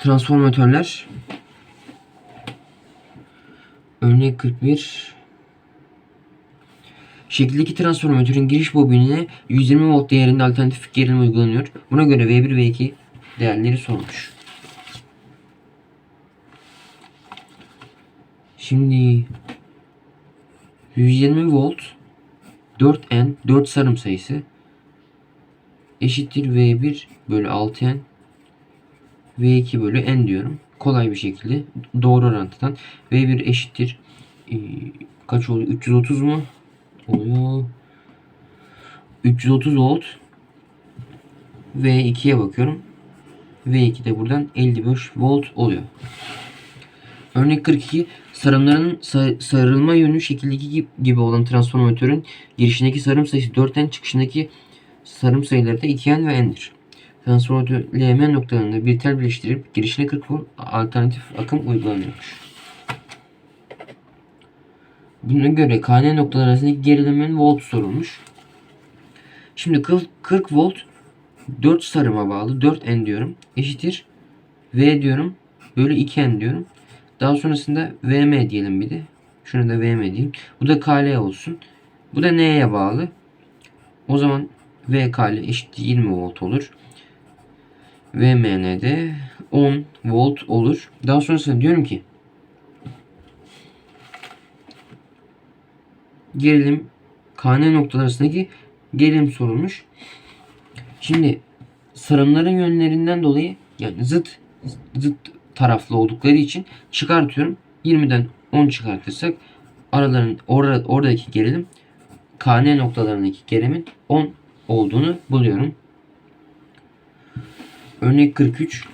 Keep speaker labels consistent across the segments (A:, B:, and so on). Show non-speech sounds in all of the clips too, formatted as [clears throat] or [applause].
A: Transformatörler. Örnek 41. Şekildeki transformatörün giriş bobinine 120 volt değerinde alternatif gerilim uygulanıyor. Buna göre V1 ve 2 değerleri sorulmuş. Şimdi 120 volt 4N 4 sarım sayısı eşittir V1 bölü 6N V2 bölü N diyorum. Kolay bir şekilde doğru orantıdan V1 eşittir e, kaç oluyor? 330 mu? Oluyor. 330 volt V2'ye bakıyorum. V2 de buradan 55 volt oluyor. Örnek 42 sarımların sa- sarılma yönü şekildeki gi- gibi olan transformatörün girişindeki sarım sayısı 4N çıkışındaki sarım sayıları da 2N ve N'dir. Transformatör LM noktalarında bir tel birleştirip girişine 40 volt alternatif akım uygulanıyormuş. Buna göre KN noktalar arasındaki gerilimin volt sorulmuş. Şimdi 40 40 volt 4 sarıma bağlı 4N diyorum. Eşittir V diyorum. Bölü 2N diyorum. Daha sonrasında VM diyelim bir de. Şunu da VM diyeyim. Bu da KL olsun. Bu da N'ye bağlı. O zaman VKL eşittir 20 volt olur. VMN de 10 volt olur. Daha sonrasında diyorum ki gerilim KN noktalar arasındaki gerilim sorulmuş. Şimdi sarımların yönlerinden dolayı yani zıt zıt taraflı oldukları için çıkartıyorum. 20'den 10 çıkartırsak araların orada, oradaki gerilim KN noktalarındaki gerilimin 10 olduğunu buluyorum. Örnek 43.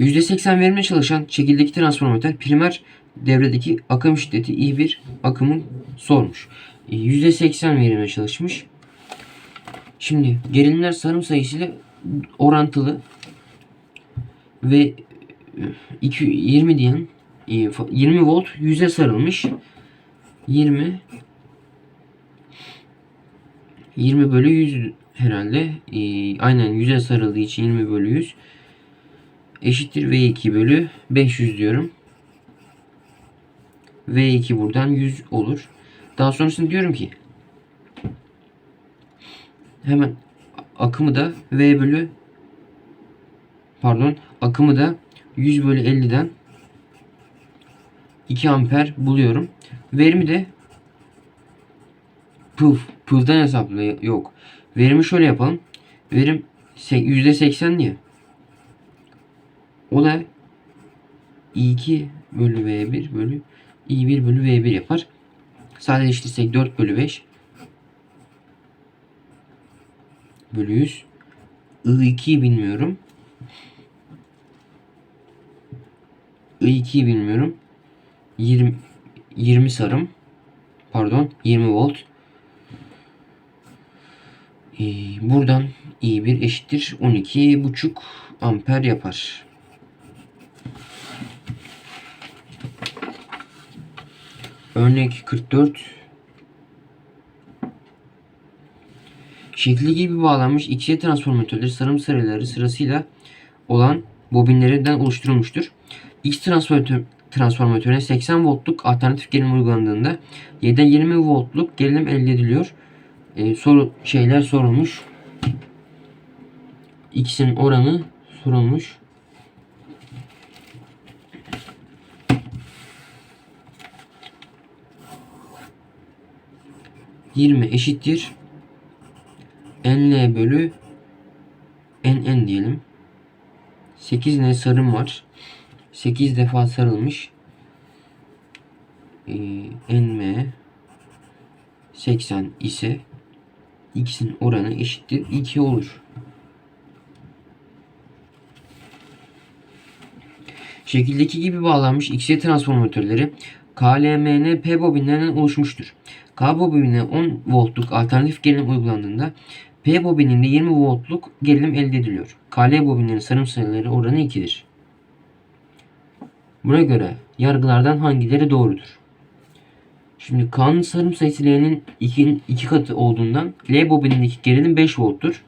A: %80 verimle çalışan şekildeki transformatör primer devredeki akım şiddeti I1 akımın sormuş. E, %80 verimle çalışmış. Şimdi gerilimler sarım sayısıyla orantılı ve e, 2, 20 diyelim. E, 20 volt 100'e sarılmış. 20 20 bölü 100 herhalde. E, aynen 100'e sarıldığı için 20 bölü 100 eşittir V2 bölü 500 diyorum. V2 buradan 100 olur. Daha sonrasında diyorum ki hemen akımı da V bölü pardon akımı da 100 bölü 50'den 2 amper buluyorum. Verimi de puf puf'dan hesapla yok. Verimi şöyle yapalım. Verim %80 diye. O da i2 bölü v1 bölü i1 bölü v1 yapar. Sadeleştirirsek 4 bölü 5 bölü 100 I2'yi bilmiyorum. I2'yi bilmiyorum. 20 20 sarım. Pardon 20 volt. Ee, buradan i1 eşittir 12,5 amper yapar. Örnek 44 Şekli gibi bağlanmış XY transformatörleri sarım sarıları sırasıyla olan bobinlerinden oluşturulmuştur. X transformatör, transformatörüne 80 voltluk alternatif gerilim uygulandığında 7'den 20 voltluk gerilim elde ediliyor. Ee, soru şeyler sorulmuş. X'in oranı sorulmuş. Yirmi eşittir. NL bölü NN diyelim. 8 ne sarım var. 8 defa sarılmış. Ee, NM 80 ise X'in oranı eşittir 2 olur. Şekildeki gibi bağlanmış XY transformatörleri KLMN P bobinlerinden oluşmuştur. K bobinine 10 voltluk alternatif gerilim uygulandığında P bobininde 20 voltluk gerilim elde ediliyor. KL bobinlerin sarım sayıları oranı 2'dir. Buna göre yargılardan hangileri doğrudur? Şimdi K'nın sarım sayısı L'nin 2, 2 katı olduğundan L bobinindeki gerilim 5 volttur.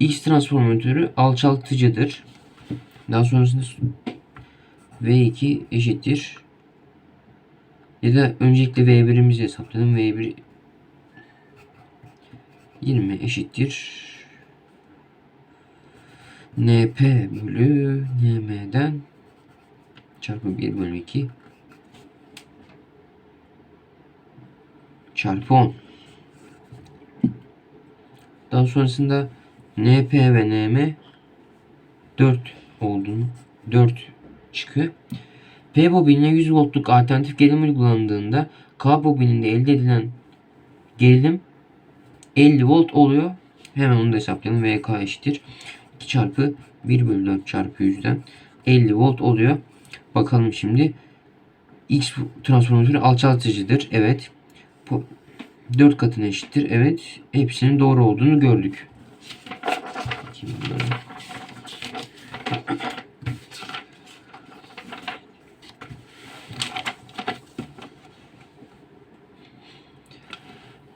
A: X transformatörü alçaltıcıdır. Daha sonrasında V2 eşittir. Ya da öncelikle V1'imizi hesapladım. V1 20 eşittir. NP bölü NM'den çarpı 1 bölü 2 çarpı 10. Daha sonrasında NP ve NM 4 olduğunu 4 çıkıyor. P bobinine 100 voltluk alternatif gerilim uygulandığında K bobininde elde edilen gerilim 50 volt oluyor. Hemen onu da hesaplayalım. VK eşittir. 2 çarpı 1 bölü 4 çarpı 100'den 50 volt oluyor. Bakalım şimdi. X transformatörü alçaltıcıdır. Evet. 4 katına eşittir. Evet. Hepsinin doğru olduğunu gördük.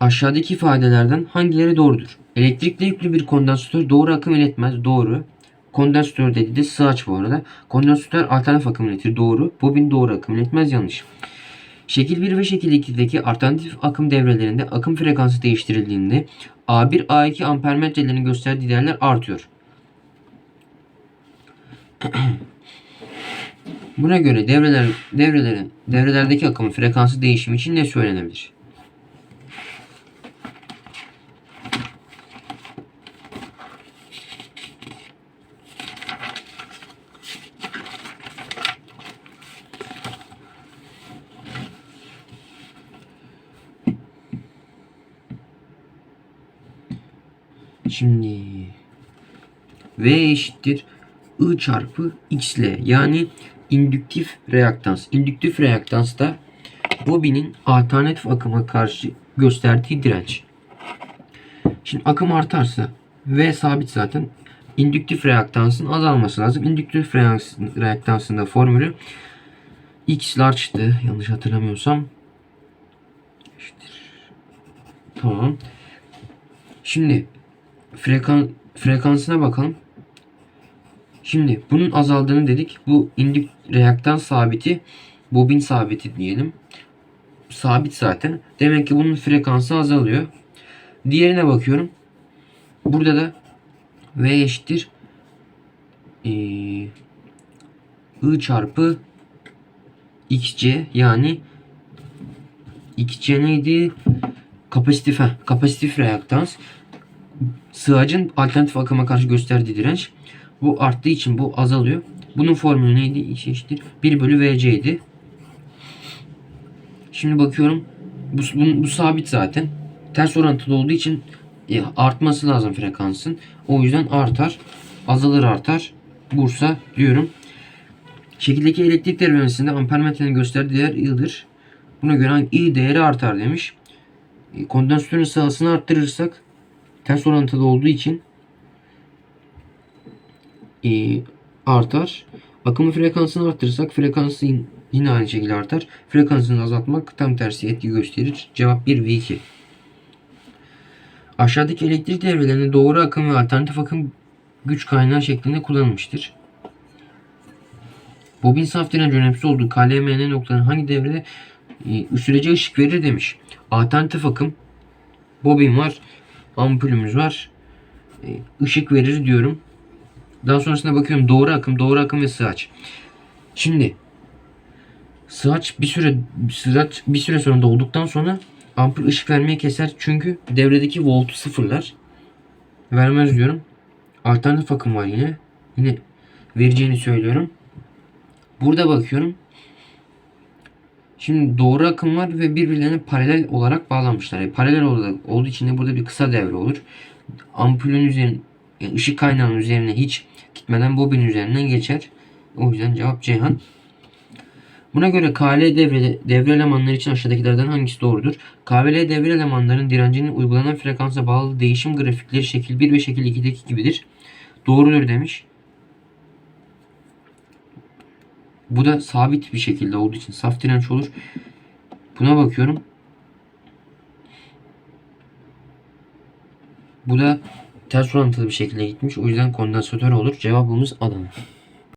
A: Aşağıdaki ifadelerden hangileri doğrudur? Elektrikle yüklü bir kondansatör doğru akım iletmez. Doğru. Kondansatör dedi de sığaç bu arada. Kondansatör alternatif akım iletir. Doğru. Bobin doğru akım iletmez. Yanlış. Şekil 1 ve şekil 2'deki alternatif akım devrelerinde akım frekansı değiştirildiğinde A1, A2 ampermetrelerin gösterdiği değerler artıyor. [clears throat] Buna göre devreler devrelerin devrelerdeki akımın frekansı değişimi için ne söylenebilir? Şimdi V eşittir I çarpı X ile yani indüktif reaktans. İndüktif reaktans da bobinin alternatif akıma karşı gösterdiği direnç. Şimdi akım artarsa V sabit zaten indüktif reaktansın azalması lazım. İndüktif reaktansın da formülü X large'tı yanlış hatırlamıyorsam. Tamam. Şimdi frekan frekansına bakalım. Şimdi bunun azaldığını dedik. Bu indük reaktan sabiti bobin sabiti diyelim. Sabit zaten. Demek ki bunun frekansı azalıyor. Diğerine bakıyorum. Burada da V eşittir ee, I çarpı XC yani XC neydi? Kapasitif, heh, kapasitif reaktans sığacın alternatif akıma karşı gösterdiği direnç. Bu arttığı için bu azalıyor. Bunun formülü neydi? X eşittir. 1 bölü VC idi. Şimdi bakıyorum. Bu, bu, bu sabit zaten. Ters orantılı olduğu için e, artması lazım frekansın. O yüzden artar. Azalır artar. Bursa diyorum. Şekildeki elektrik devresinde ampermetrenin gösterdiği değer I'dır. Buna göre I değeri artar demiş. E, kondansatörün sahasını arttırırsak ters orantılı olduğu için e, artar. Akımı frekansını arttırırsak frekansı yine aynı şekilde artar. Frekansını azaltmak tam tersi etki gösterir. Cevap 1 ve 2. Aşağıdaki elektrik devrelerinde doğru akım ve alternatif akım güç kaynağı şeklinde kullanılmıştır. Bobin saf direnç önemsiz olduğu KLMN noktaların hangi devrede e, sürece ışık verir demiş. Alternatif akım bobin var ampulümüz var. Işık verir diyorum. Daha sonrasında bakıyorum doğru akım, doğru akım ve sığaç. Şimdi sığaç bir süre sığaç bir süre sonra dolduktan sonra ampul ışık vermeye keser çünkü devredeki voltu sıfırlar. Vermez diyorum. Alternatif akım var yine. Yine vereceğini söylüyorum. Burada bakıyorum. Şimdi doğru akım var ve birbirlerine paralel olarak bağlanmışlar. Yani paralel olarak olduğu için de burada bir kısa devre olur. Ampulün üzerine, yani ışık kaynağının üzerine hiç gitmeden bobin üzerinden geçer. O yüzden cevap Ceyhan. Buna göre KL devre, devre elemanları için aşağıdakilerden hangisi doğrudur? KVL devre elemanların direncinin uygulanan frekansa bağlı değişim grafikleri şekil 1 ve şekil 2'deki gibidir. Doğrudur demiş. Bu da sabit bir şekilde olduğu için saf direnç olur. Buna bakıyorum. Bu da ters orantılı bir şekilde gitmiş. O yüzden kondansatör olur. Cevabımız Adana.